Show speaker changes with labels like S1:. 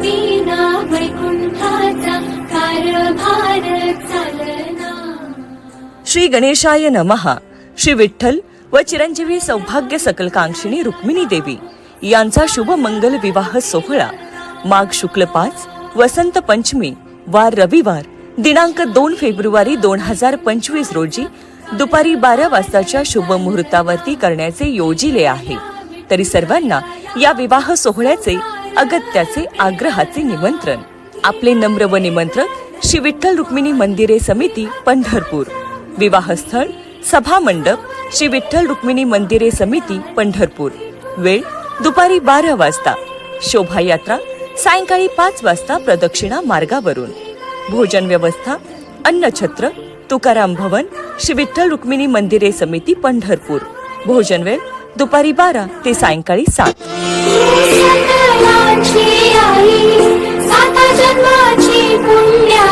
S1: विना वैकुंठाचा कारभार चालना.
S2: श्री गणेशाय नमहा श्री विठ्ठल व चिरंजीवी सौभाग्य सकलकांक्षिणी रुक्मिणी देवी यांचा शुभ मंगल विवाह सोहळा. माघ शुक्ल पाच वसंत पंचमी वार रविवार दिनांक दोन फेब्रुवारी दोन हजार पंचवीस रोजी दुपारी बारा वाजताच्या शुभ मुहूर्तावरती करण्याचे योजिले आहे. तरी सर्वांना या विवाह सोहळ्याचे अगत्याचे आग्रहाचे निमंत्रण. आपले नम्र व निमंत्रक श्री विठ्ठल रुक्मिणी मंदिरे समिती पंढरपूर. विवाहस्थळ सभा मंडप श्री विठ्ठल रुक्मिणी मंदिरे समिती पंढरपूर. वेळ दुपारी बारा वाजता. शोभायात्रा सायंकाळी पाच वाजता प्रदक्षिणा मार्गावरून. भोजन व्यवस्था अन्नछत्र तुकाराम भवन श्री विठ्ठल रुक्मिणी मंदिरे समिती पंढरपूर. भोजन वेळ दुपारी बारा ते सायंकाळी सात. 키워